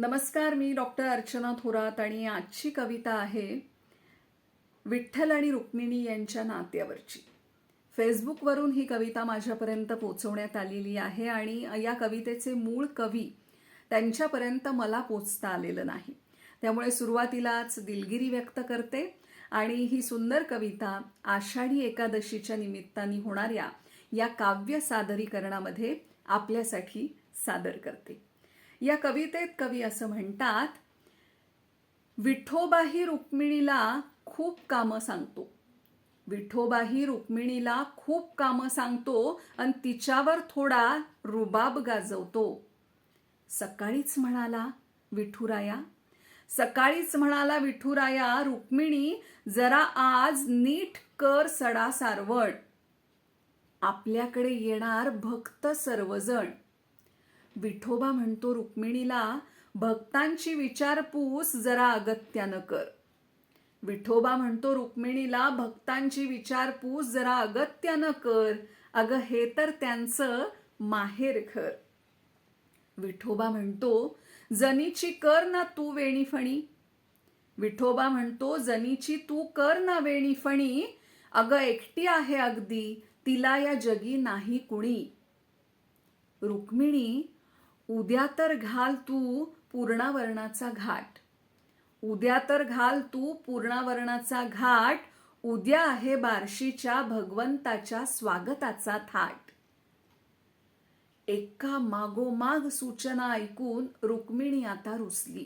नमस्कार मी डॉक्टर अर्चना थोरात आणि आजची कविता आहे विठ्ठल आणि रुक्मिणी यांच्या नात्यावरची. फेसबुकवरून ही कविता माझ्यापर्यंत पोचवण्यात आलेली आहे आणि या कवितेचे मूळ कवी त्यांच्यापर्यंत मला पोचता आलेलं नाही. त्यामुळे सुरुवातीलाच दिलगिरी व्यक्त करते आणि ही सुंदर कविता आषाढी एकादशीच्या निमित्ताने होणाऱ्या या काव्य सादरीकरणामध्ये आपल्यासाठी सादर करते. या कवितेत कवी असं म्हणतात विठोबाही रुक्मिणीला खूप कामं सांगतो. विठोबाही रुक्मिणीला खूप कामं सांगतो आणि तिच्यावर थोडा रुबाब गाजवतो. सकाळीच म्हणाला विठुराया. सकाळीच म्हणाला विठुराया रुक्मिणी जरा आज नीट कर सडा सारवण आपल्याकडे येणार भक्त सर्वजण. विठोबा म्हणतो रुक्मिणीला भक्तांची विचारपूस जरा अगत्यानं कर. विठोबा म्हणतो रुक्मिणीला भक्तांची विचारपूस जरा अगत्यानं कर. अगं हे तर त्यांचं माहेर घर. विठोबा म्हणतो जनीची कर ना तू वेणीफणी. विठोबा म्हणतो जनीची तू कर ना वेणीफणी. अगं एकटी आहे अगदी तिला या जगी नाही कुणी. रुक्मिणी उद्या तर घाल तू पूर्णावरणाचा घाट. उद्या तर घाल तू पूर्णावरणाचा घाट. उद्या आहे बार्शीच्या भगवंताच्या स्वागताचा थाट. एका मागोमाग सूचना ऐकून रुक्मिणी आता रुसली.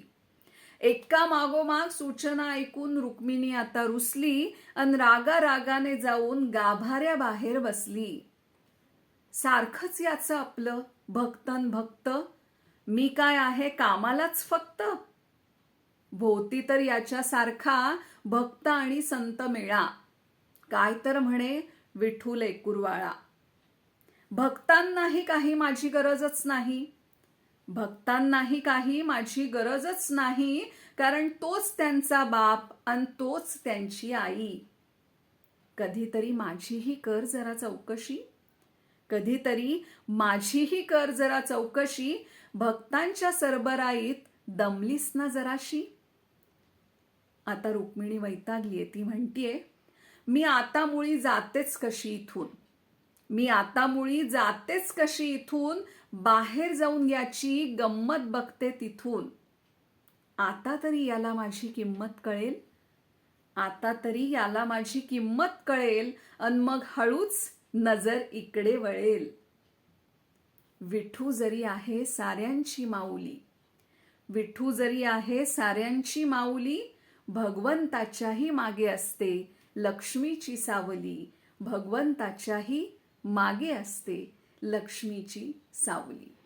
एका मागोमाग सूचना ऐकून रुक्मिणी आता रुसली अन रागा रागाने जाऊन गाभाऱ्या बाहेर बसली. सारखंच याचं आपलं भक्तन भक्त मी काय आहे कामालाच फक्त? भोवती तर याच्यासारखा भक्त आणि संत मेळा. काय तर म्हणे विठू लेकुरवाळा भक्तांनाही काही माझी गरजच नाही. भक्तांनाही काही माझी गरजच नाही कारण तोच त्यांचा बाप आणि तोच त्यांची आई. कधीतरी माझीही कर जरा चौकशी. कधीतरी माझीही कर जरा चौकशी भक्तांच्या सरबराईत दमलीस ना जराशी. आता रुक्मिणी वैतागलीये ती म्हणतीये मी आता मुळी जातेच कशी इथून? मी आता मुळी जातेच कशी इथून? बाहेर जाऊन याची गंमत बघते तिथून. आता तरी याला माझी किंमत कळेल? आता तरी याला माझी किंमत कळेल? अन मग हळूच नजर इकडे वळेल. विठू जरी आहे साऱ्यांची माऊली. विठू जरी आहे साऱ्यांची माऊली भगवंताच्याही मागे असते लक्ष्मीची सावली भगवंताच्याही मागे असते लक्ष्मीची सावली.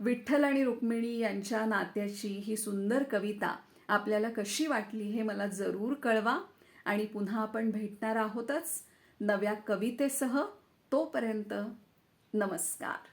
विठ्ठल आणि रुक्मिणी यांच्या नात्याची ही सुंदर कविता आपल्याला कशी वाटली हे मला जरूर कळवा आणि पुन्हा आपण भेटणार आहोतच. नव्या कवितेसह तोपर्यंत नमस्कार.